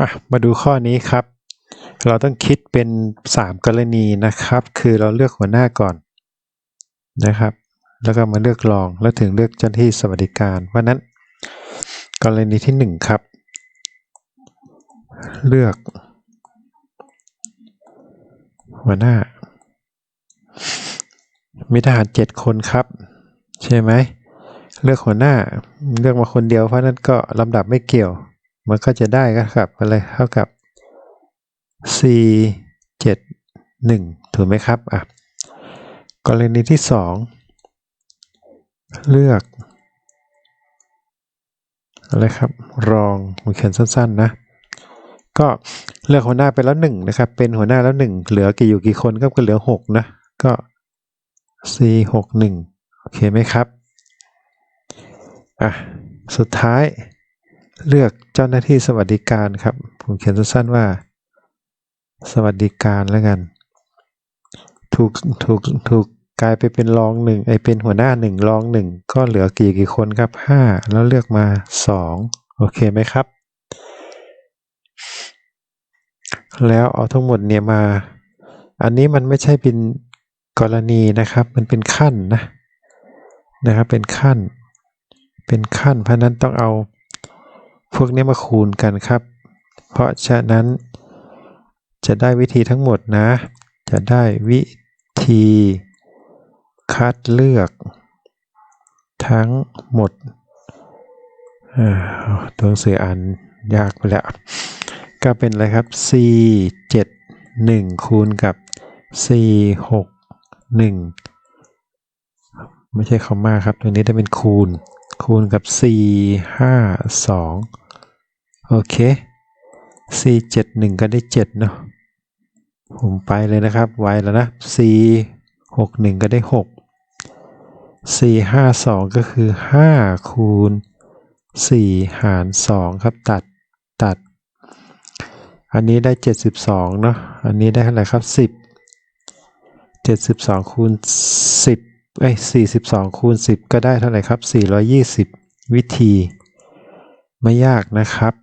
อะมาดูข้อนี้ครับ เราต้องคิดเป็น 3 กรณีนะครับ คือเราเลือกหัวหน้าก่อนนะครับ แล้วก็มาเลือกรองแล้วถึงเลือกเจ้าหน้าที่สวัสดิการเพราะฉะนั้น กรณีที่ 1 ครับ เลือก หัวหน้า มีทหาร 7 คนครับ ใช่ไหมเลือกหัวหน้าเลือกมาคนเดียวเพราะนั้นก็ลำดับไม่เกี่ยว มันก็จะได้ก็ครับอะไรเท่ากับ c 7 1ถูกไหมครับอะกรณีที่ 2 เลือกอะไรครับรองผมเขียนสั้น ๆ นะ ก็เลือกหัวหน้าไปแล้วหนึ่งนะครับ เป็นหัวหน้าแล้วหนึ่งเหลือกี่อยู่กี่คนก็เหลือหกนะ ก็ c หกหนึ่งโอเคไหมครับอะสุดท้าย เลือกเจ้าหน้าที่สวัสดิการครับ ผมเขียนสั้นๆว่า สวัสดิการแล้วกัน ถูกถูกถูกกลายไปเป็นรองหนึ่งไอเป็นหัวหน้าหนึ่งรองหนึ่งก็เหลือกี่กี่คนครับห้าแล้วเลือกมาสองโอเคไหมครับ แล้วเอาทั้งหมดเนี่ยมา อันนี้มันไม่ใช่เป็นกรณีนะครับ มันเป็นขั้นนะนะครับเป็นขั้น เป็นขั้นเพราะนั้นต้องเอา พวกนี้มาคูณกันครับ เพราะฉะนั้น จะได้วิธีทั้งหมดนะ จะได้วิธีคัดเลือก ทั้งหมดตัวสืออ่านยากไปแล้ว ก็เป็นอะไรครับ c 7 1 คูณกับ c 6 1 ไม่ใช่คอมมาครับตัวนี้จะเป็นคูณ คูณกับ c 5 2 โอเค c 7 1ก็ได้7เนาะผมไปเลยนะครับ ไวแล้วนะ c 6 1ก็ได้ 6 c 5 2ก็คือ 5 คูณ 4 หาร 2 ครับตัดตัด อันนี้ได้ 72 เนาะอันนี้ได้เท่าไหร่ครับ 10 72 คูณ 10เอ้ย42 คูณ 10 ก็ได้เท่าไหร่ครับ 420 วิธี ไม่ยากนะครับ